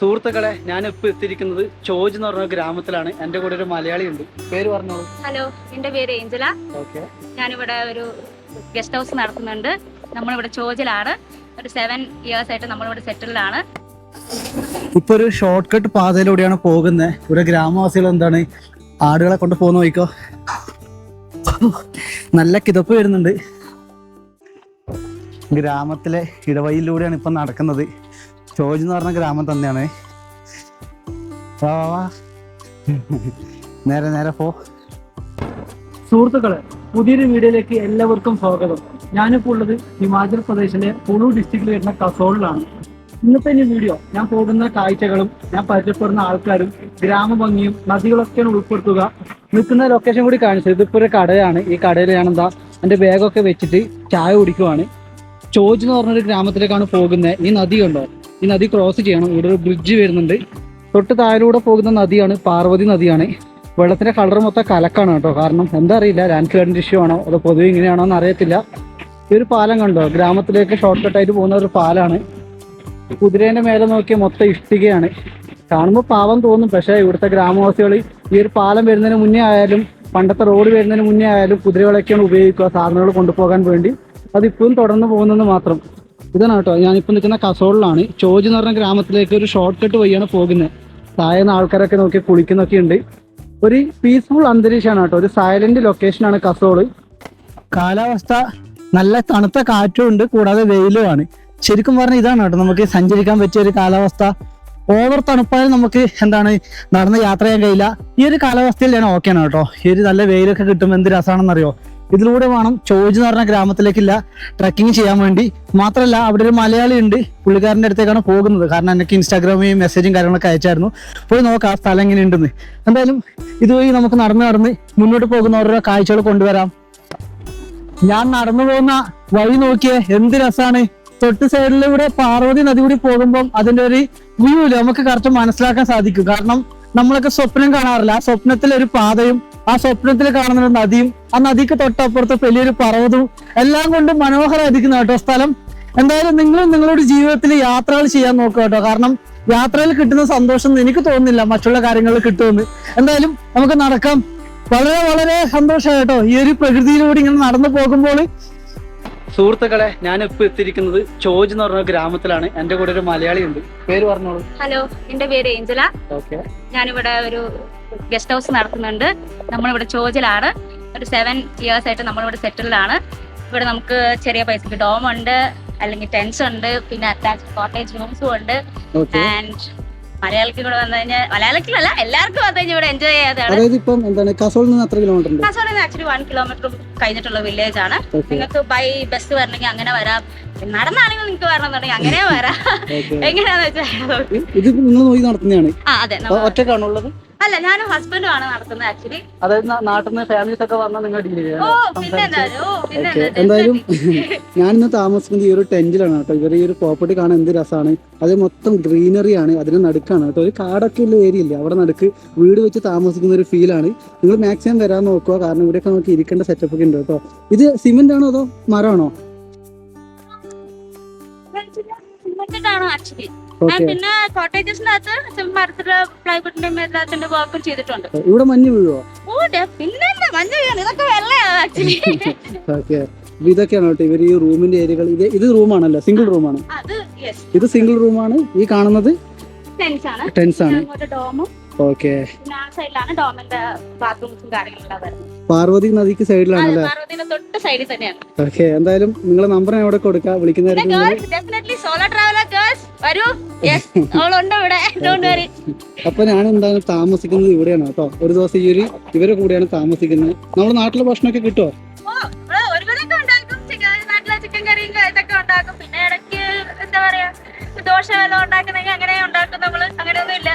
സുഹൃത്തുക്കളെ ഞാൻ ഇപ്പൊ എത്തിയിരിക്കുന്നത് ചോജ് എന്ന് പറഞ്ഞ ഗ്രാമത്തിലാണ്. എന്റെ കൂടെ ഒരു മലയാളി ഉണ്ട് പേര് പറഞ്ഞോളൂ ഹലോ എന്റെ പേര് ഏഞ്ചല. ഓക്കെ. ഞാനിവിടെ ഒരു ഗസ്റ്റ് ഹൗസ് നടത്തുന്നുണ്ട്. നമ്മളിവിടെ ചോജിലാണ്. ഒരു സെവൻ ഇയേഴ്സ് ആയിട്ട് നമ്മളിവിടെ സെറ്റിൽഡാണ് ഇപ്പൊ ഒരു ഷോർട്ട് കട്ട് പാതയിലൂടെയാണ് പോകുന്നത് ഇവിടെ ഗ്രാമവാസികൾ എന്താണ്? ആടുകളെ കൊണ്ട് പോകുന്ന നോക്കിക്കോ നല്ല കിതപ്പ് വരുന്നുണ്ട്. ഗ്രാമത്തിലെ ഇടവഴിയിലൂടെയാണ് ഇപ്പൊ നടക്കുന്നത്. ചോജ് എന്ന് പറഞ്ഞ ഗ്രാമം തന്നെയാണ്. വാ, വാ. നേരെ നേരെ പോ. സുഹൃത്തുക്കളെ പുതിയൊരു വീഡിയോയിലേക്ക് എല്ലാവർക്കും സ്വാഗതം. ഞാനിപ്പോൾ ഉള്ളത് ഹിമാചൽ പ്രദേശിലെ കുളു ഡിസ്ട്രിക്റ്റിൽ വരുന്ന കസോളിലാണ്. ഇന്നത്തെ ഈ വീഡിയോ ഞാൻ പോകുന്ന കാഴ്ചകളും ഞാൻ പരിചയപ്പെടുന്ന ആൾക്കാരും ഗ്രാമഭംഗിയും നദികളൊക്കെയാണ് ഉൾപ്പെടുത്തുക. നിൽക്കുന്ന ലൊക്കേഷൻ കൂടി കാണിച്ചത് ഇതിപ്പോ ഒരു കടയാണ്. ഈ കടയിൽ ഞാനെന്താ എന്താ എന്റെ ബാഗൊക്കെ വെച്ചിട്ട് ചായ കുടിക്കുവാണ്. ചോജ് എന്ന് പറഞ്ഞൊരു ഗ്രാമത്തിലേക്കാണ് പോകുന്നത്. ഈ നദിയുണ്ടോ ഈ നദി ക്രോസ് ചെയ്യണം. ഇവിടെ ഒരു ബ്രിഡ്ജ് വരുന്നുണ്ട്. തൊട്ട് താഴെലൂടെ പോകുന്ന നദിയാണ് പാർവതി നദിയാണ്. വെള്ളത്തിന്റെ കളർ മൊത്തം കലക്കാണ് കേട്ടോ. കാരണം എന്താ അറിയില്ല ലാൻഡ് ക്ലിയറിന്റെ ഇഷ്യൂ ആണോ അതോ പൊതുവെ ഇങ്ങനെയാണോ എന്ന് അറിയത്തില്ല. ഈ ഒരു പാലം കണ്ടോ? ഗ്രാമത്തിലേക്ക് ഷോർട്ട് കട്ട് ആയിട്ട് പോകുന്ന ഒരു പാലാണ്. കുതിരേന്റെ മേലെ നോക്കിയ മൊത്തം ഇഷ്ടികയാണ്. കാണുമ്പോൾ പാവം തോന്നും. പക്ഷേ ഇവിടുത്തെ ഗ്രാമവാസികൾ ഈ ഒരു പാലം വരുന്നതിന് മുന്നേ ആയാലും പണ്ടത്തെ റോഡ് വരുന്നതിന് മുന്നേ ആയാലും കുതിരകളൊക്കെയാണ് ഉപയോഗിക്കുക സാധനങ്ങൾ കൊണ്ടുപോകാൻ വേണ്ടി. അതിപ്പോഴും തുടർന്ന് പോകുന്നത് മാത്രം. ഇതാണ് കേട്ടോ. ഞാനിപ്പോൾ നിൽക്കുന്ന കസോളിലാണ്. ചോജ് എന്ന് പറഞ്ഞ ഗ്രാമത്തിലേക്ക് ഒരു ഷോർട്ട് കട്ട് വഴിയാണ് പോകുന്നത് താഴെന്ന ആൾക്കാരൊക്കെ നോക്കി കുളിക്കുന്നൊക്കെ ഉണ്ട്. ഒരു പീസ്ഫുൾ അന്തരീക്ഷമാണ് കേട്ടോ. ഒരു സൈലന്റ് ലൊക്കേഷനാണ് കസോൾ. കാലാവസ്ഥ നല്ല തണുത്ത കാറ്റും ഉണ്ട് കൂടാതെ വെയിലുമാണ് ശരിക്കും പറഞ്ഞാൽ ഇതാണ് കേട്ടോ. നമുക്ക് സഞ്ചരിക്കാൻ പറ്റിയ ഒരു കാലാവസ്ഥ. ഓവർ തണുപ്പായാലും നമുക്ക് എന്താണ് നടന്ന് യാത്ര ചെയ്യാൻ കഴിയില്ല. ഈ ഒരു കാലാവസ്ഥയിൽ ഞാൻ ഓക്കെയാണ് കേട്ടോ. ഈ ഒരു നല്ല വെയിലൊക്കെ കിട്ടുമ്പോൾ എന്ത് രസമാണെന്നറിയോ ഇതിലൂടെ വേണം ചോജ് എന്ന് പറഞ്ഞ ഗ്രാമത്തിലേക്കില്ല ട്രക്കിംഗ് ചെയ്യാൻ വേണ്ടി. മാത്രമല്ല അവിടെ ഒരു മലയാളി ഉണ്ട്. പുള്ളിക്കാരന്റെ അടുത്തേക്കാണ് പോകുന്നത്. കാരണം എനിക്ക് ഇൻസ്റ്റാഗ്രാമിൽ മെസ്സേജും കാര്യങ്ങളൊക്കെ അയച്ചായിരുന്നു. പോയി നോക്കാം ആ സ്ഥലം എങ്ങനെ ഉണ്ടെന്ന് എന്തായാലും ഇതുവഴി നമുക്ക് നടന്ന് നടന്ന് മുന്നോട്ട് പോകുന്ന ഓരോ കാഴ്ചകൾ കൊണ്ടുവരാം. ഞാൻ നടന്നു പോകുന്ന വഴി നോക്കിയേ എന്ത് രസമാണ് തൊട്ട് സൈഡിലൂടെ പാർവതി നദി കൂടി പോകുമ്പോൾ അതിന്റെ ഒരു വ്യൂ നമുക്ക് കറക്റ്റ് മനസ്സിലാക്കാൻ സാധിക്കും. കാരണം നമ്മളൊക്കെ സ്വപ്നം കാണാറില്ല. ആ സ്വപ്നത്തിലെ ഒരു പാതയും ആ സ്വപ്നത്തിൽ കാണുന്ന ഒരു നദിയും ആ നദിക്ക് തൊട്ടപ്പുറത്ത് വലിയൊരു പർവതവും എല്ലാം കൊണ്ടും മനോഹരമായിരിക്കുന്ന കേട്ടോ സ്ഥലം. എന്തായാലും നിങ്ങളും നിങ്ങളുടെ ജീവിതത്തിൽ യാത്രകൾ ചെയ്യാൻ നോക്കുക കേട്ടോ. കാരണം യാത്രയിൽ കിട്ടുന്ന സന്തോഷം എനിക്ക് തോന്നുന്നില്ല മറ്റുള്ള കാര്യങ്ങളിൽ കിട്ടുമെന്ന്. എന്തായാലും നമുക്ക് നടക്കാം. വളരെ വളരെ സന്തോഷം കേട്ടോ. ഈ ഒരു പ്രകൃതിയിലൂടെ ഇങ്ങനെ നടന്നു പോകുമ്പോൾ സുഹൃത്തുക്കളെ ഞാൻ ഇപ്പൊ എത്തിയിരിക്കുന്നത് ചോജ് എന്ന് പറഞ്ഞ ഗ്രാമത്തിലാണ്. എന്റെ കൂടെ ഒരു മലയാളി ഉണ്ട് പേര് പറഞ്ഞോളൂ. ഹലോ എന്റെ പേര് ഏഞ്ചല ഓക്കെ. ഞാനിവിടെ ഒരു ഗസ്റ്റ് ഹൗസ് നടത്തുന്നുണ്ട്. നമ്മളിവിടെ ചോജിലാണ്. ഒരു സെവൻ ഇയേഴ്സ് ആയിട്ട് നമ്മളിവിടെ സെറ്റിൽഡാണ് ഇവിടെ നമുക്ക് ചെറിയ പൈസക്ക് ഡോം ഉണ്ട് അല്ലെങ്കിൽ ടെൻസ് ഉണ്ട് പിന്നെ അറ്റാച്ച്ഡ് കോട്ടേജ് റൂംസും ഉണ്ട്. ആൻഡ് മലയാളിക്ക് ഇവിടെ വന്നു കഴിഞ്ഞാൽ മലയാളിക്കല്ല എല്ലാവർക്കും വന്നു കഴിഞ്ഞാൽ ഇവിടെ എൻജോയ് ചെയ്യാതാണ് അതായത് ഇപ്പം എന്താണ് കാസർഗോഡ് നിന്ന് ആക്ച്വലി വൺ കിലോമീറ്റർ കഴിഞ്ഞിട്ടുള്ള വില്ലേജ് ആണ്. നിങ്ങൾക്ക് ബൈ ബസ് വരണമെങ്കിൽ അങ്ങനെ വരാം. നടന്നാണെങ്കിൽ നിങ്ങൾക്ക് വരണമെന്നുണ്ടെങ്കിൽ അങ്ങനെ വരാം. എങ്ങനെയാന്ന് വെച്ചാൽ ഇത് നിങ്ങൾ നോക്കി നടത്തുന്നതാണ്. ആ അതെ നമ്മ- ഒറ്റക്കാണോ അല്ല ഞാനും ഹസ്ബൻഡും ആണ് നടത്തുന്നത് ആക്ച്വലി അതായത് നാട്ടിൽ നിന്ന് ഫാമിലീസ് ഒക്കെ വന്നാൽ നിങ്ങൾ ഡീൽ എന്തായാലും ഞാനിന്ന് താമസിക്കുന്നത് ഈ ഒരു ടെന്റിലാണ് കേട്ടോ. ഇവർ ഈ ഒരു പ്രോപ്പർട്ടി കാണാൻ എന്ത് രസമാണ് അത് മൊത്തം ഗ്രീനറി ആണ്. അതിന് നടുക്കാണ് കേട്ടോ. ഒരു കാടൊക്കെ ഉള്ള ഏരിയ ഇല്ല. അവിടെ നടുക്ക് വീട് വെച്ച് താമസിക്കുന്ന ഒരു ഫീലാണ് നിങ്ങൾ മാക്സിമം വരാൻ നോക്കുക. കാരണം ഇവിടെയൊക്കെ നമുക്ക് ഇരിക്കേണ്ട സെറ്റപ്പ് ഒക്കെ ഉണ്ട് കേട്ടോ. ഇത് സിമെന്റ് ആണോ അതോ മരമാണോ? ആക്ച്വലി പിന്നെ പ്ലൈവുഡിന്റെ എല്ലാത്തിന്റെ വർക്കും ചെയ്തിട്ടുണ്ട്. ഇവിടെ മഞ്ഞ് വീഴുവോ? ഓ മഞ്ഞ ഇതൊക്കെ വെള്ളയാണ് ആക്ച്വലി ഇതൊക്കെയാണ് കേട്ടോ ഇവർ ഈ റൂമിന്റെ ഏരിയകൾ. ഇത് ഇത് റൂമാണല്ലോ സിംഗിൾ റൂമാണ്. ഇത് സിംഗിൾ റൂമാണ്. ഈ കാണുന്നത് ടെൻസ് ആണ്. ഓക്കെ ബാത്റൂംസും കാര്യങ്ങളെല്ലാം വരുന്നത്. പാർവതി നദിക്ക് സൈഡിലാണ് അല്ലേ? തൊട്ട് സൈഡിൽ തന്നെയാണ്. ഓക്കെ എന്തായാലും നിങ്ങളെ നമ്പർ ഞാൻ ഇവിടെ കൊടുക്കാം. വിളിക്കുന്നതായിരിക്കും നിങ്ങൾ. Girls definitely solo traveller girls വരൂ. യെസ് അവളുണ്ട് ഇവിടെ. ഡോണ്ട് അപ്പൊ ഞാൻ എന്താണ് താമസിക്കുന്നത് ഇവിടെയാണ് കേട്ടോ. ഒരു ദിവസം ഈ ഒരു ഇവരെ കൂടെയാണ് താമസിക്കുന്നത്. നമ്മുടെ നാട്ടിലെ ഭക്ഷണമൊക്കെ കിട്ടുമോ ഓ ഇവിടെ ഒരുവിധമൊക്കെ ഉണ്ടാക്കും. ചിക്കൻ നാട്ടിലെ ചിക്കൻ കറിയും ഇതൊക്കെ ഉണ്ടാക്കും. പിന്നെ ഇടയ്ക്ക് എന്താ പറയാ ദോശ വല്ലതും ഉണ്ടാക്കുന്നെങ്കിൽ അങ്ങനെ ഉണ്ടാക്കും നമ്മൾ. അങ്ങനെയൊന്നും ഇല്ല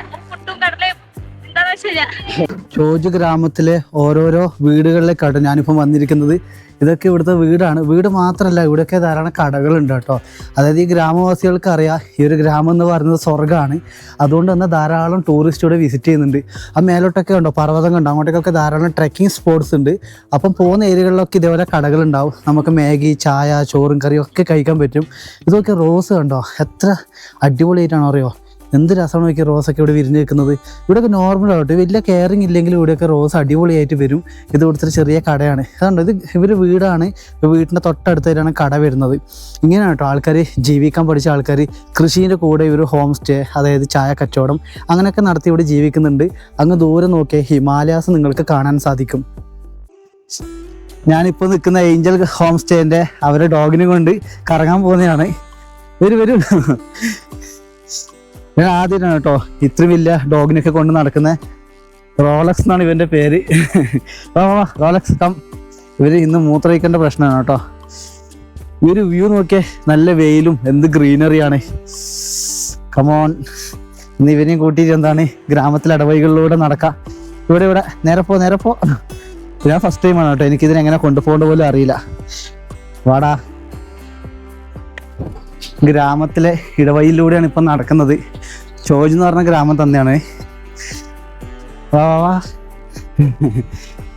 ചോജ് ഗ്രാമത്തിലെ ഓരോരോ വീടുകളിലേക്കാട്ടോ ഞാനിപ്പം വന്നിരിക്കുന്നത് ഇതൊക്കെ ഇവിടുത്തെ വീടാണ്. വീട് മാത്രമല്ല ഇവിടെയൊക്കെ ധാരാളം കടകളുണ്ട് കേട്ടോ. അതായത് ഈ ഗ്രാമവാസികൾക്ക് അറിയാം ഈ ഒരു ഗ്രാമം എന്ന് പറയുന്നത് സ്വർഗമാണ് അതുകൊണ്ട് തന്നെ ധാരാളം ടൂറിസ്റ്റ് ഇവിടെ വിസിറ്റ് ചെയ്യുന്നുണ്ട്. ആ മേലോട്ടൊക്കെ ഉണ്ടോ? പർവതം കണ്ടോ അങ്ങോട്ടേക്കൊക്കെ ധാരാളം ട്രക്കിംഗ് സ്പോട്സ് ഉണ്ട്. അപ്പം പോകുന്ന ഏരിയകളിലൊക്കെ ഇതേപോലെ കടകളുണ്ടാവും. നമുക്ക് മാഗി ചായ ചോറും കറിയും ഒക്കെ കഴിക്കാൻ പറ്റും. ഇതൊക്കെ റോസ് കണ്ടോ? എത്ര അടിപൊളിയായിട്ടാണോ അറിയോ? എന്ത് രസമാണ് റോസ് റോസൊക്കെ ഇവിടെ വിരിഞ്ഞ് നിൽക്കുന്നത് ഇവിടെയൊക്കെ നോർമൽ ആവട്ടെ വലിയ കെയറിങ് ഇല്ലെങ്കിലും ഇവിടെയൊക്കെ റോസ് അടിപൊളിയായിട്ട് വരും. ഇത് ഇവിടുത്തെ ചെറിയ കടയാണ്. അതുകൊണ്ട് ഇത് ഇവർ വീടാണ്. വീടിന്റെ തൊട്ടടുത്തായിട്ടാണ് കട വരുന്നത്. ഇങ്ങനെയാണ് കേട്ടോ ആൾക്കാർ ജീവിക്കാൻ പഠിച്ച ആൾക്കാർ കൃഷീന്റെ കൂടെ ഇവർ ഹോം സ്റ്റേ അതായത് ചായ കച്ചവടം അങ്ങനെയൊക്കെ നടത്തി ഇവിടെ ജീവിക്കുന്നുണ്ട്. അങ്ങ് ദൂരെ നോക്കിയ ഹിമാലയാസ് നിങ്ങൾക്ക് കാണാൻ സാധിക്കും. ഞാനിപ്പോൾ നിൽക്കുന്ന ഏഞ്ചൽ ഹോം സ്റ്റേന്റെ അവരുടെ ഡോഗിനെ കൊണ്ട് കറങ്ങാൻ പോകുന്നതാണ്. വരും വരൂ. ഞാൻ ആദ്യമാണ് കേട്ടോ. ഇത്രയും വലിയ ഡോഗിനൊക്കെ കൊണ്ട് നടക്കുന്ന റോളക്സ് എന്നാണ് ഇവന്റെ പേര്. Rolex come. ഇവർ ഇന്ന് മൂത്രയിക്കേണ്ട പ്രശ്നമാണ് കേട്ടോ. ഈ ഒരു വ്യൂ നോക്കിയേ നല്ല വെയിലും എന്ത് ഗ്രീനറിയാണ് കമോൺ ഇന്ന് ഇവനെയും കൂട്ടിയിട്ട് എന്താണ് ഗ്രാമത്തിലെ ഇടവഴികളിലൂടെ നടക്കാം. ഇവിടെ ഇവിടെ നേരെ പോ നേരെ പോ. ഞാൻ ഫസ്റ്റ് ടൈമാണ് കേട്ടോ എനിക്കിതിനെങ്ങനെ കൊണ്ടുപോകേണ്ട പോലും അറിയില്ല. വാടാ. ഗ്രാമത്തിലെ ഇടവഴിയിലൂടെയാണ് ഇപ്പം നടക്കുന്നത്. ചോജ് എന്ന് പറഞ്ഞ ഗ്രാമം തന്നെയാണ്. വാ വാ വാ.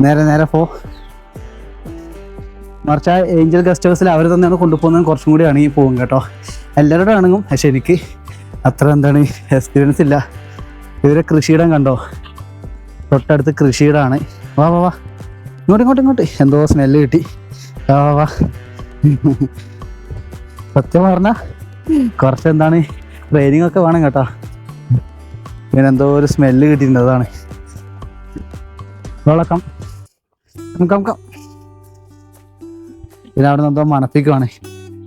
നേരെ നേരെ പോ. മറിച്ച് ഏഞ്ചൽ ഗസ്റ്റ് ഹൗസിൽ അവർ തന്നെയാണ് കൊണ്ടുപോകുന്നത് കുറച്ചും കൂടി ഇണങ്ങി പോകും കേട്ടോ. എല്ലാവരോടും ഇണങ്ങും. പക്ഷെ എനിക്ക് അത്ര എന്താണ് എക്സ്പീരിയൻസ് ഇല്ല. ഇവരെ കൃഷിയിടം കണ്ടോ? തൊട്ടടുത്ത് കൃഷിയിടാണ്. വാ വാ വാ. ഇങ്ങോട്ട് ഇങ്ങോട്ട് ഇങ്ങോട്ട്. എന്തോ സ്മെല്ല് കിട്ടി. വാ വാ വാ. സത്യം പറഞ്ഞ കുറച്ച് എന്താണ് ട്രെയിനിങ് ഒക്കെ വേണം കേട്ടോ. ഇങ്ങനെ എന്തോ ഒരു സ്മെല്ല് കിട്ടിയിട്ടുണ്ട് അതാണ് വെള്ളക്കം. കം കം പിന്നെ അവിടെ നിന്ന് എന്തോ മണപ്പിക്കുവാണ്.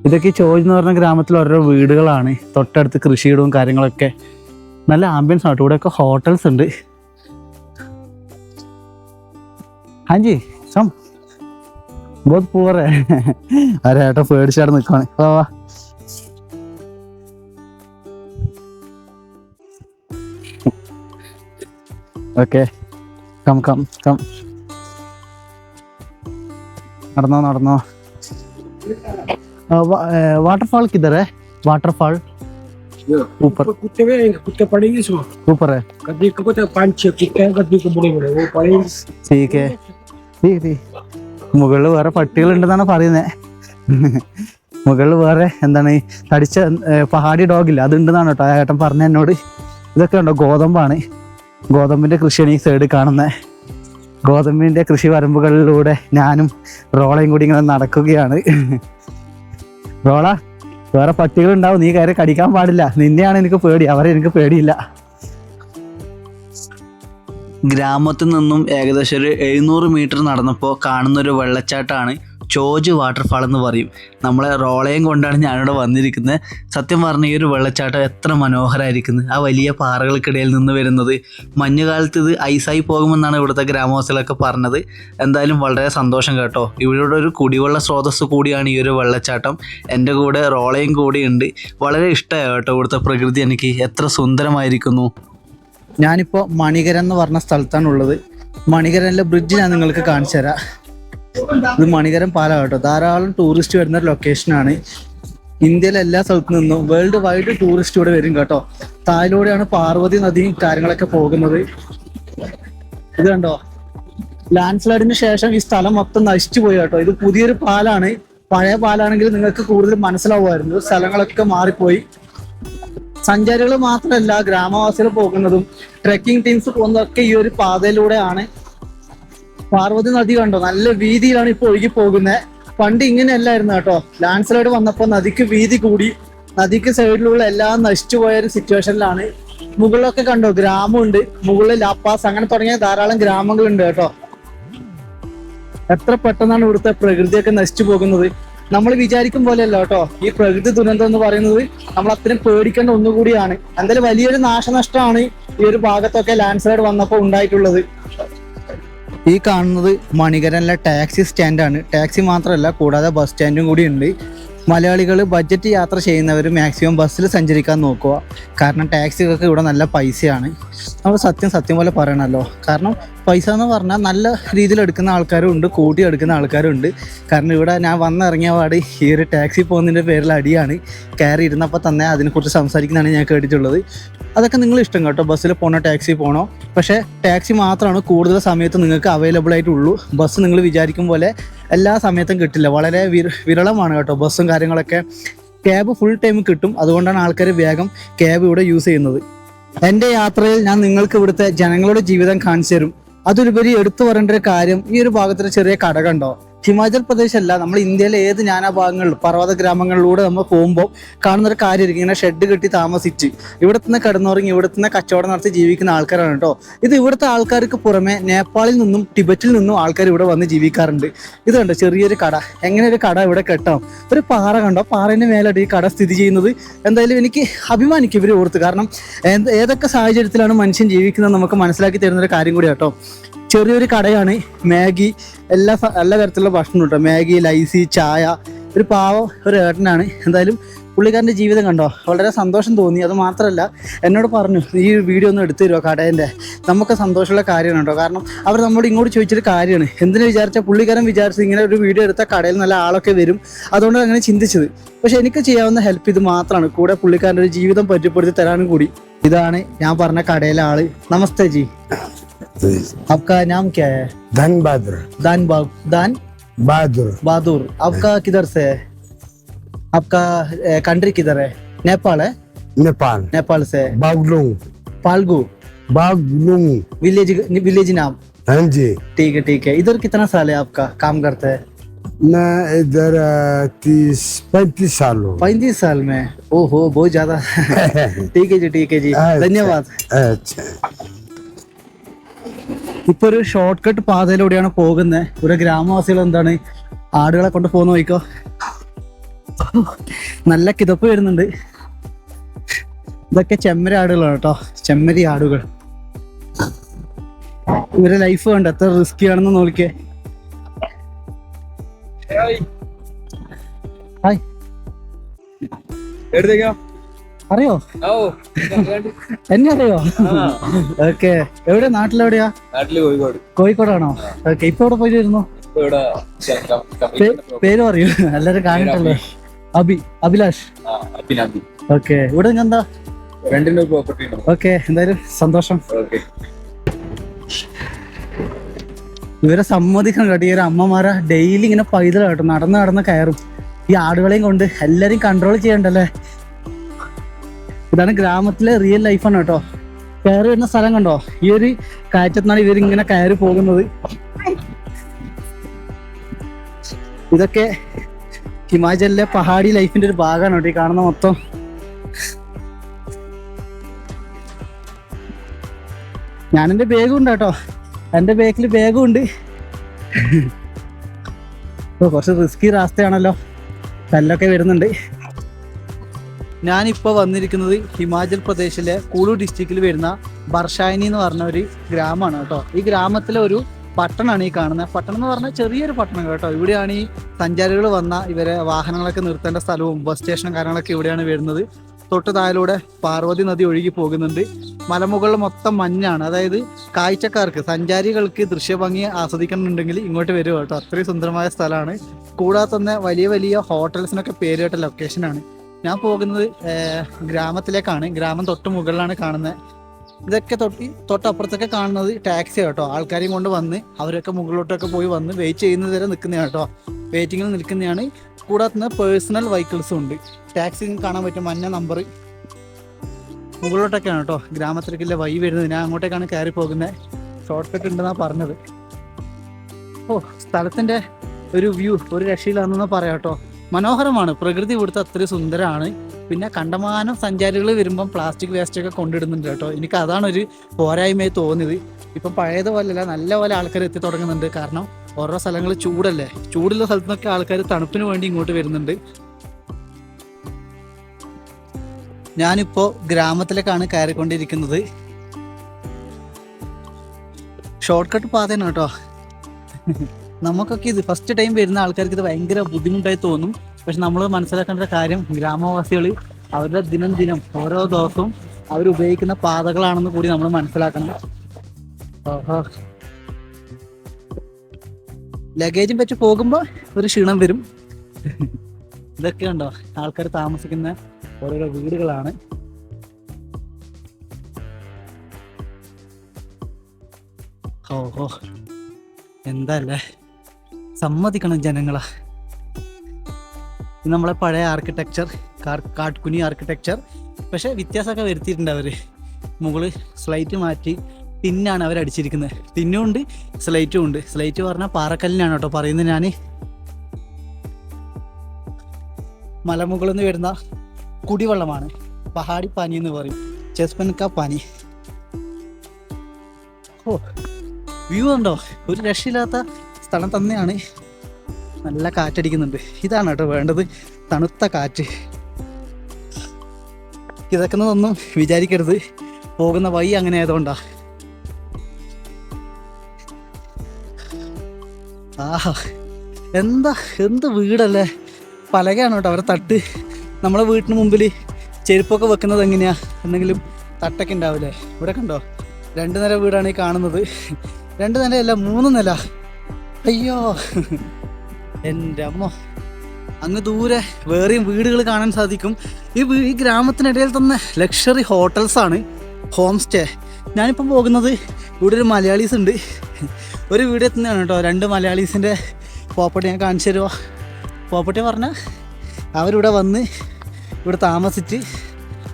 ഇതൊക്കെ ചോജ് എന്ന് പറഞ്ഞ ഗ്രാമത്തിൽ ഓരോ വീടുകളാണ്. തൊട്ടടുത്ത് കൃഷിയിടവും കാര്യങ്ങളൊക്കെ. നല്ല ആംബിയൻസ് ആണ് ഇവിടെയൊക്കെ ഹോട്ടൽസ് ഉണ്ട്. ഹാഞ്ചി സം. ബോത്ത് പൂവറേ. അരെ ഏട്ടൻ പേടിച്ചാട് നിൽക്കുവാണ്. വാ വാ. ഓക്കെ കം കം കം നടന്നോ നടന്നോ वाटरफॉल किधर है वाटरफॉल ऊपर कुत्ते में कुत्ते पड़ेंगे इसमें ऊपर है गद्दी को कुत्ते पांच छह कुत्ते हैं गद्दी को बड़े बड़े वो पड़ेंगे ठीक है ठीक ठीक മുകളിൽ വേറെ പട്ടികളുണ്ടെന്നാണ് പറയുന്നത് മുകളിൽ വേറെ എന്താണ് ഈ തടിച്ച ഏർ, പഹാടി ഡോഗില്ല അതുണ്ടെന്നാണ് കേട്ടോ ആ ഏട്ടൻ പറഞ്ഞ എന്നോട് ഇതൊക്കെ ഉണ്ടോ ഗോതമ്പാണ് ഗോതമ്പിന്റെ കൃഷിയാണ് ഈ സൈഡ് കാണുന്നത് ഗോതമ്പിന്റെ കൃഷി വരമ്പുകളിലൂടെ ഞാനും റോളയും കൂടി ഇങ്ങനെ നടക്കുകയാണ്. റോള വേറെ പട്ടികളുണ്ടാവും നീ കയറി കടിക്കാൻ പാടില്ല. നിന്നെയാണ് എനിക്ക് പേടി അവരെ എനിക്ക് പേടിയില്ല. ഗ്രാമത്തിൽ നിന്നും ഏകദേശം ഒരു എഴുന്നൂറ് മീറ്റർ നടന്നപ്പോൾ കാണുന്ന ഒരു വെള്ളച്ചാട്ടമാണ് ചോജ് വാട്ടർഫാൾ എന്ന് പറയും. നമ്മളെ റോളയും കൊണ്ടാണ് ഞാനിവിടെ വന്നിരിക്കുന്നത്. സത്യം പറഞ്ഞ ഈ ഒരു വെള്ളച്ചാട്ടം എത്ര മനോഹരമായിരിക്കുന്നത് ആ വലിയ പാറകൾക്കിടയിൽ നിന്ന് വരുന്നത്. മഞ്ഞുകാലത്ത് ഇത് ഐസായി പോകുമെന്നാണ് ഇവിടുത്തെ ഗ്രാമവാസികളൊക്കെ പറഞ്ഞത്. എന്തായാലും വളരെ സന്തോഷം കേട്ടോ. ഇവിടെ ഒരു കുടിവെള്ള സ്രോതസ് കൂടിയാണ് ഈ ഒരു വെള്ളച്ചാട്ടം. എന്റെ കൂടെ റോളയും കൂടിയുണ്ട് വളരെ ഇഷ്ടമായി കേട്ടോ ഇവിടുത്തെ പ്രകൃതി എനിക്ക്. എത്ര സുന്ദരമായിരിക്കുന്നു. ഞാനിപ്പോൾ മണികരൻ എന്ന് പറഞ്ഞ സ്ഥലത്താണ് ഉള്ളത് മണികരനിലെ ബ്രിഡ്ജ് ഞാൻ നിങ്ങൾക്ക് കാണിച്ചു തരാം. ഇത് മണികരൻ പാലം കേട്ടോ. ധാരാളം ടൂറിസ്റ്റ് വരുന്ന ഒരു ലൊക്കേഷൻ ആണ്. ഇന്ത്യയിലെ എല്ലാ സ്ഥലത്തു നിന്നും വേൾഡ് വൈഡ് ടൂറിസ്റ്റ് ഇവിടെ വരും കേട്ടോ. താഴിലൂടെയാണ് പാർവതി നദിയും കാര്യങ്ങളൊക്കെ പോകുന്നത്. ഇത് കണ്ടോ? ലാൻഡ് സ്ലൈഡിന് ശേഷം ഈ സ്ഥലം മൊത്തം നശിച്ചു പോയി കേട്ടോ. ഇത് പുതിയൊരു പാലാണ്. പഴയ പാലാണെങ്കിൽ നിങ്ങൾക്ക് കൂടുതൽ മനസ്സിലാവുമായിരുന്നു. സ്ഥലങ്ങളൊക്കെ മാറിപ്പോയി. സഞ്ചാരികൾ മാത്രമല്ല ഗ്രാമവാസികൾ പോകുന്നതും ട്രെക്കിംഗ് ടീംസ് പോകുന്നതൊക്കെ ഈ ഒരു പാതയിലൂടെയാണ്. പാർവതി നദി കണ്ടോ? നല്ല വീതിയിലാണ് ഇപ്പൊ ഒഴുകി പോകുന്നത് പണ്ട് ഇങ്ങനെയല്ലായിരുന്നു കേട്ടോ. ലാൻഡ് സ്ലൈഡ് വന്നപ്പോൾ നദിക്ക് വീതി കൂടി. നദിക്ക് സൈഡിലുള്ള എല്ലാം നശിച്ചു പോയ ഒരു സിറ്റുവേഷനിലാണ് മുകളിലൊക്കെ കണ്ടോ? ഗ്രാമമുണ്ട്. മുകളിൽ ലാപ്പാസ് അങ്ങനെ തുടങ്ങിയ ധാരാളം ഗ്രാമങ്ങളുണ്ട് കേട്ടോ. എത്ര പെട്ടെന്നാണ് ഇവിടുത്തെ പ്രകൃതിയൊക്കെ നശിച്ചു പോകുന്നത്. നമ്മൾ വിചാരിക്കും പോലെയല്ല കേട്ടോ. ഈ പ്രകൃതി ദുരന്തം എന്ന് പറയുന്നത് നമ്മൾ അത്രയും പേടിക്കേണ്ട ഒന്നുകൂടിയാണ്. എന്തായാലും വലിയൊരു നാശനഷ്ടമാണ് ഈ ഒരു ഭാഗത്തൊക്കെ ലാൻഡ് സ്ലൈഡ് വന്നപ്പോൾ ഉണ്ടായിട്ടുള്ളത്. ഈ കാണുന്നത് മണികരനിലെ ടാക്സി സ്റ്റാൻഡാണ്. ടാക്സി മാത്രമല്ല കൂടാതെ ബസ് സ്റ്റാൻഡും കൂടി ഉണ്ട്. മലയാളികൾ ബഡ്ജറ്റ് യാത്ര ചെയ്യുന്നവർ മാക്സിമം ബസ്സിൽ സഞ്ചരിക്കാൻ നോക്കുക. കാരണം ടാക്സികൾക്ക് ഇവിടെ നല്ല പൈസയാണ്. നമ്മൾ സത്യം സത്യം പോലെ പറയണമല്ലോ കാരണം പൈസ എന്ന് പറഞ്ഞാൽ നല്ല രീതിയിൽ എടുക്കുന്ന ആൾക്കാരും ഉണ്ട് കൂട്ടി എടുക്കുന്ന ആൾക്കാരും ഉണ്ട് കാരണം ഇവിടെ ഞാൻ വന്നിറങ്ങിയ പാട് ഈ ഒരു ടാക്സി പോകുന്നതിന്റെ പേരിൽ അടിയാണ്. കയറി ഇരുന്നപ്പോൾ തന്നെ അതിനെക്കുറിച്ച് സംസാരിക്കുന്നതാണ് ഞാൻ കേട്ടിട്ടുള്ളത്. അതൊക്കെ നിങ്ങൾ ഇഷ്ടം കേട്ടോ. ബസ്സിൽ പോകണോ ടാക്സി പോകണോ പക്ഷേ ടാക്സി മാത്രമാണ് കൂടുതൽ സമയത്ത് നിങ്ങൾക്ക് അവൈലബിൾ ആയിട്ടുള്ളൂ. ബസ് നിങ്ങൾ വിചാരിക്കും പോലെ എല്ലാ സമയത്തും കിട്ടില്ല. വളരെ വിര- വിരളമാണ് കേട്ടോ ബസ്സും കാര്യങ്ങളൊക്കെ. ക്യാബ് ഫുൾ ടൈം കിട്ടും. അതുകൊണ്ടാണ് ആൾക്കാർ വേഗം ക്യാബ് ഇവിടെ യൂസ് ചെയ്യുന്നത്. എന്റെ യാത്രയിൽ ഞാൻ നിങ്ങൾക്ക് ഇവിടുത്തെ ജനങ്ങളുടെ ജീവിതം കാണിച്ചു തരും. അതിലുപരി എടുത്തു പറയേണ്ട ഒരു കാര്യം ഈ ഒരു ഭാഗത്തൊരു ചെറിയ കട കണ്ടോ? ഹിമാചൽ പ്രദേശ് അല്ല നമ്മൾ ഇന്ത്യയിലെ ഏത് നാനാ ഭാഗങ്ങളിലും പർവത ഗ്രാമങ്ങളിലൂടെ നമ്മൾ പോകുമ്പോൾ കാണുന്ന ഒരു കാര്യമായിരിക്കും ഇങ്ങനെ ഷെഡ് കെട്ടി താമസിച്ച് ഇവിടെ നിന്ന് കിടന്നുറങ്ങി ഇവിടെ നിന്ന് കച്ചവടം നടത്തി ജീവിക്കുന്ന ആൾക്കാരാണ് കേട്ടോ. ഇത് ഇവിടുത്തെ ആൾക്കാർക്ക് പുറമെ നേപ്പാളിൽ നിന്നും ടിബറ്റിൽ നിന്നും ആൾക്കാർ ഇവിടെ വന്ന് ജീവിക്കാറുണ്ട്. ഇത് കണ്ടോ ചെറിയൊരു കട. എങ്ങനെ ഒരു കട ഇവിടെ കെട്ടാം? ഒരു പാറ കണ്ടോ? പാറേന്റെ മേലാണ് ഈ കട സ്ഥിതി ചെയ്യുന്നത്. എന്തായാലും എനിക്ക് അഭിമാനിക്കും ഇവർ ഓർത്ത്. കാരണം ഏതൊക്കെ സാഹചര്യത്തിലാണ് മനുഷ്യൻ ജീവിക്കുന്നത് നമുക്ക് മനസ്സിലാക്കി തരുന്ന ഒരു കാര്യം കൂടി കേട്ടോ ചെറിയൊരു കടയാണ് മാഗി. എല്ലാ എല്ലാ തരത്തിലുള്ള ഭക്ഷണം കേട്ടോ മാഗി ലൈസി ചായ. ഒരു പാവം ഒരു ഏട്ടനാണ്. എന്തായാലും പുള്ളിക്കാരന്റെ ജീവിതം കണ്ടോ? വളരെ സന്തോഷം തോന്നി. അത് മാത്രമല്ല എന്നോട് പറഞ്ഞു ഈ വീഡിയോ ഒന്ന് എടുത്തു തരുമോ കടേന്റെ? നമുക്ക് സന്തോഷമുള്ള കാര്യമാണ് കേട്ടോ കാരണം അവർ നമ്മോട് ഇങ്ങോട്ട് ചോദിച്ചൊരു കാര്യമാണ്. എന്തിനു വിചാരിച്ചാൽ പുള്ളിക്കാരൻ വിചാരിച്ചു ഇങ്ങനെ ഒരു വീഡിയോ എടുത്ത കടയിൽ നല്ല ആളൊക്കെ വരും? അതുകൊണ്ട് അങ്ങനെ ചിന്തിച്ചത്. പക്ഷെ എനിക്ക് ചെയ്യാവുന്ന ഹെൽപ്പ് ഇത് മാത്രമാണ്. കൂടെ പുള്ളിക്കാരന്റെ ഒരു ജീവിതം പരിചയപ്പെടുത്തി തരാനും കൂടി. ഇതാണ് ഞാൻ പറഞ്ഞ കടയിലെ ആൾ. നമസ്തേ ജി. आपका नाम क्या है? धन बहादुर। दान बाग दान? बहादुर। बहादुर। आपका किधर से है? आपका कंट्री किधर है? नेपाल है? नेपाल। नेपाल से बागलुंग पालगू। बागलुंग विलेज विलेज नाम। हाँ जी। ठीक है ठीक है। इधर कितना साल है आपका? काम करते हैं? मैं इधर तीस पैंतीस साल हूँ। पैंतीस साल में? ओहो बहुत ज़्यादा। ठीक है जी ठीक है जी। अच्छा। धन्यवाद। अच्छा। ഇപ്പൊ ഒരു ഷോർട്ട് കട്ട് പാതയിലൂടെയാണ് പോകുന്നത് ഒരു ഗ്രാമവാസികൾ എന്താണ്? ആടുകളെ കൊണ്ട് പോകുന്ന നോക്കോ നല്ല കിതപ്പ് വരുന്നുണ്ട്. ഇതൊക്കെ ചെമ്മരി ആടുകളാണ് കേട്ടോ. ചെമ്മരി ആടുകൾ. ഇവരെ ലൈഫ് കണ്ട എത്ര റിസ്കി ആണെന്ന് നോക്കിയേ. ഹായ് അറിയോ? എന്നെ അറിയോ ഓക്കെ. എവിടെ? നാട്ടിലെവിടെയാ? നാട്ടിൽ കോഴിക്കോട്. കോഴിക്കോടാണോ? ഓക്കെ. ഇപ്പൊ എവിടെ പോയി വരുന്നു ഇപ്പൊ പേര് പറയൂ എല്ലാരും കാണിട്ടല്ലോ അബി അഭിലാഷ്. ഓക്കെ. ഇവിടെ എന്താ? ഓക്കെ. എന്തായാലും സന്തോഷം. ഇവരെ സമ്മതിക്കണം കേട്ടോ. ഈ ഒരു അമ്മമാരെ ഡെയിലി ഇങ്ങനെ പൈതൽ കേട്ടോ. നടന്ന് നടന്ന് കയറും. ഈ ആടുകളെയും കൊണ്ട് എല്ലാരും കൺട്രോൾ ചെയ്യണ്ടല്ലേ? ഇതാണ് ഗ്രാമത്തിലെ റിയൽ ലൈഫാണ് കേട്ടോ. കയറി വരുന്ന സ്ഥലം കണ്ടോ? ഈ ഒരു കാറ്റത്താണ് ഇവരിങ്ങനെ കയറി പോകുന്നത്. ഇതൊക്കെ ഹിമാചലിലെ പഹാടി ലൈഫിന്റെ ഒരു ഭാഗമാണ് കേട്ടോ ഈ കാണുന്ന മൊത്തം. ഞാൻ എന്റെ ബാഗും ഉണ്ട് കേട്ടോ. എന്റെ ബാക്കിൽ ബാഗും ഉണ്ട്. കുറച്ച് റിസ്കി രാസ്തയാണല്ലോ കല്ലൊക്കെ വരുന്നുണ്ട്. ഞാനിപ്പോൾ വന്നിരിക്കുന്നത് ഹിമാചൽ പ്രദേശിലെ കുളു ഡിസ്ട്രിക്റ്റിൽ വരുന്ന ബർഷായിനി എന്ന് പറഞ്ഞ ഒരു ഗ്രാമമാണ് കേട്ടോ. ഈ ഗ്രാമത്തിലെ ഒരു പട്ടണമാണ് ഈ കാണുന്നത്. പട്ടണം എന്ന് പറഞ്ഞാൽ ചെറിയൊരു പട്ടണം കേട്ടോ. ഇവിടെയാണ് ഈ സഞ്ചാരികൾ വന്ന ഇവരെ വാഹനങ്ങളൊക്കെ നിർത്തേണ്ട സ്ഥലവും ബസ് സ്റ്റേഷനും കാര്യങ്ങളൊക്കെ ഇവിടെയാണ് വരുന്നത്. തൊട്ട് താഴലൂടെ പാർവതി നദി ഒഴുകി പോകുന്നുണ്ട്. മലമുകളിൽ മൊത്തം മഞ്ഞാണ്. അതായത് കാഴ്ചക്കാർക്ക് സഞ്ചാരികൾക്ക് ദൃശ്യഭംഗി ആസ്വദിക്കണമെന്നുണ്ടെങ്കിൽ ഇങ്ങോട്ട് വരും കേട്ടോ. അത്രയും സുന്ദരമായ സ്ഥലമാണ്. കൂടാതെ തന്നെ വലിയ വലിയ ഹോട്ടൽസിനൊക്കെ പേര് കേട്ട ലൊക്കേഷനാണ് ഞാൻ പോകുന്നത് ഗ്രാമത്തിലേക്കാണ്. ഗ്രാമം തൊട്ട് മുകളിലാണ് കാണുന്നത് ഇതൊക്കെ തൊട്ട് തൊട്ടപ്പുറത്തൊക്കെ കാണുന്നത് ടാക്സി കേട്ടോ. ആൾക്കാരെയും കൊണ്ട് വന്ന് അവരൊക്കെ മുകളിലോട്ടൊക്കെ പോയി വന്ന് വെയിറ്റ് ചെയ്യുന്നത് വരെ നിൽക്കുന്നതാണ് കേട്ടോ. വെയിറ്റിങ്ങിൽ നിൽക്കുന്നതാണ് കൂടാതെ പേഴ്സണൽ വെഹിക്കിൾസും ഉണ്ട്. ടാക്സി കാണാൻ പറ്റും മഞ്ഞ നമ്പർ മുകളിലോട്ടൊക്കെയാണ് കേട്ടോ. ഗ്രാമത്തിലേക്കില്ല വൈ വരുന്നത്. ഞാൻ അങ്ങോട്ടേക്കാണ് കയറി പോകുന്നത് ഷോർട്ട് കട്ട് ഉണ്ടെന്നാ പറഞ്ഞത്. ഓ സ്ഥലത്തിന്റെ ഒരു വ്യൂ ഒരു രക്ഷയിലാണെന്ന് പറയാം കേട്ടോ. മനോഹരമാണ്. പ്രകൃതി ഇവിടുത്തെ അത്രയും സുന്ദരമാണ്. പിന്നെ കണ്ടമാനം സഞ്ചാരികൾ വരുമ്പം പ്ലാസ്റ്റിക് വേസ്റ്റ് ഒക്കെ കൊണ്ടിടുന്നുണ്ട് കേട്ടോ. എനിക്ക് അതാണ് ഒരു പോരായ്മയായി തോന്നിയത്. ഇപ്പം പഴയതുപോലെയല്ല നല്ല പോലെ ആൾക്കാർ എത്തി തുടങ്ങുന്നുണ്ട്. കാരണം ഓരോ സ്ഥലങ്ങൾ ചൂടല്ലേ? ചൂടുള്ള സ്ഥലത്തു നിന്നൊക്കെ ആൾക്കാർ തണുപ്പിന് വേണ്ടി ഇങ്ങോട്ട് വരുന്നുണ്ട്. ഞാനിപ്പോ ഗ്രാമത്തിലേക്കാണ് കയറിക്കൊണ്ടിരിക്കുന്നത്. ഷോർട്ട് കട്ട് പാതയാണ് കേട്ടോ. നമുക്കൊക്കെ ഇത് ഫസ്റ്റ് ടൈം വരുന്ന ആൾക്കാർക്ക് ഇത് ഭയങ്കര ബുദ്ധിമുട്ടായി തോന്നും. പക്ഷെ നമ്മൾ മനസ്സിലാക്കേണ്ട കാര്യം ഗ്രാമവാസികൾ അവരുടെ ദിനം ദിനം ഓരോ ദിവസവും അവർ ഉപയോഗിക്കുന്ന പാതകളാണെന്ന് കൂടി നമ്മൾ മനസ്സിലാക്കണം. ലഗേജും വെച്ച് പോകുമ്പോൾ ഒരു ക്ഷീണം വരും. ഇതൊക്കെ ഉണ്ടോ ആൾക്കാർ താമസിക്കുന്ന ഓരോരോ വീടുകളാണ്. ഓഹോ. എന്താ അല്ലേ സമ്മതിക്കണം ജനങ്ങളാ. നമ്മളെ പഴയ ആർക്കിടെക്ചർ കാട്ടുകുനി ആർക്കിടെക്ചർ പക്ഷെ വ്യത്യാസമൊക്കെ വരുത്തിയിട്ടുണ്ട് അവർ. മുകളിൽ സ്ലൈറ്റ് മാറ്റി ടിന്നാണ് അവർ അടിച്ചിരിക്കുന്നത്. ടിന്നും ഉണ്ട് സ്ലൈറ്റും ഉണ്ട്. സ്ലൈറ്റ് പറഞ്ഞാൽ പാറക്കല്ലിനാണ് കേട്ടോ പറയുന്നത് ഞാൻ മലമുകളിൽ നിന്ന് വരുന്ന കുടിവെള്ളമാണ്. പഹാടി പനി എന്ന് പറയും. ചെസ്പൻക പനി. ഓ വ്യൂ ഉണ്ടോ ഒരു രക്ഷയില്ലാത്ത സ്ഥലം തന്നെയാണ്. നല്ല കാറ്റടിക്കുന്നുണ്ട്. ഇതാണ് കേട്ടോ വേണ്ടത്. തണുത്ത കാറ്റ്. കിതക്കുന്നതൊന്നും വിചാരിക്കരുത്. പോകുന്ന വഴി അങ്ങനെ ആയതുകൊണ്ടാ. ആഹാ. എന്താ? എന്ത് വീടല്ലേ? പലകയാണ് കേട്ടോ അവരെ തട്ട്. നമ്മളെ വീട്ടിന് മുമ്പിൽ ചെരുപ്പൊക്കെ വെക്കുന്നത് എങ്ങനെയാ? എന്തെങ്കിലും തട്ടൊക്കെ ഉണ്ടാവില്ലേ? ഇവിടെ കണ്ടോ? രണ്ട് നില വീടാണ് ഈ കാണുന്നത്. രണ്ട് നിലയല്ല മൂന്ന് നില. അയ്യോ. എന്റെ അമ്മ. അങ്ങ് ദൂരെ വേറെയും വീടുകൾ കാണാൻ സാധിക്കും. ഈ ഈ ഗ്രാമത്തിനിടയിൽ തന്നെ ലക്ഷറി ഹോട്ടൽസാണ് ഹോം സ്റ്റേ ഞാനിപ്പം പോകുന്നത് ഇവിടെ ഒരു മലയാളീസ് ഉണ്ട്. ഒരു വീട് എത്തുന്നതാണ് കേട്ടോ. രണ്ട് മലയാളീസിന്റെ പ്രോപ്പർട്ടി ഞാൻ കാണിച്ചു തരുമോ പ്രോപ്പർട്ടി പറഞ്ഞാൽ അവരിവിടെ വന്ന് ഇവിടെ താമസിച്ച്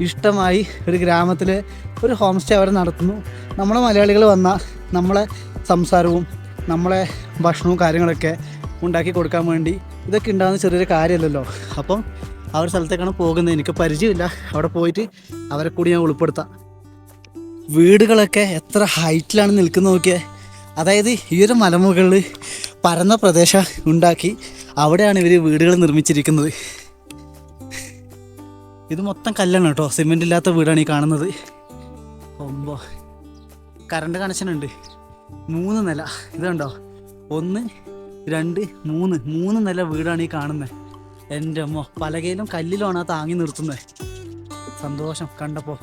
ഇഷ്ടമായി ഒരു ഗ്രാമത്തിൽ ഒരു ഹോം സ്റ്റേ അവർ നടത്തുന്നു. നമ്മളെ മലയാളികൾ വന്നാൽ നമ്മളെ സംസാരവും നമ്മളെ ഭക്ഷണവും കാര്യങ്ങളൊക്കെ ഉണ്ടാക്കി കൊടുക്കാൻ വേണ്ടി ഇതൊക്കെ ഉണ്ടാകുന്ന ചെറിയൊരു കാര്യമല്ലല്ലോ. അപ്പം ആ ഒരു സ്ഥലത്തേക്കാണ് പോകുന്നത്. എനിക്ക് പരിചയമില്ല. അവിടെ പോയിട്ട് അവരെ കൂടി ഞാൻ ഉൾപ്പെടുത്താം വീടുകളൊക്കെ എത്ര ഹൈറ്റിലാണ് നിൽക്കുന്നത് നോക്കിയേ. അതായത് ഈ ഒരു മലമുകളിൽ പരന്ന പ്രദേശം ഉണ്ടാക്കി അവിടെയാണ് ഇവർ വീടുകൾ നിർമ്മിച്ചിരിക്കുന്നത്. ഇത് മൊത്തം കല്ലാണ് കേട്ടോ. സിമെന്റ് ഇല്ലാത്ത വീടാണ് ഈ കാണുന്നത്. ഒമ്പോ കറണ്ട് കണക്ഷൻ ഉണ്ട്. മൂന്ന് നില. ഇതുണ്ടോ? ഒന്ന് രണ്ട് മൂന്ന്. മൂന്ന് നില വീടാണ് ഈ കാണുന്നത് എന്റെ അമ്മ പലകയിലും കല്ലിലുമാണ് ആ താങ്ങി നിർത്തുന്നത് സന്തോഷം കണ്ടപ്പോൾ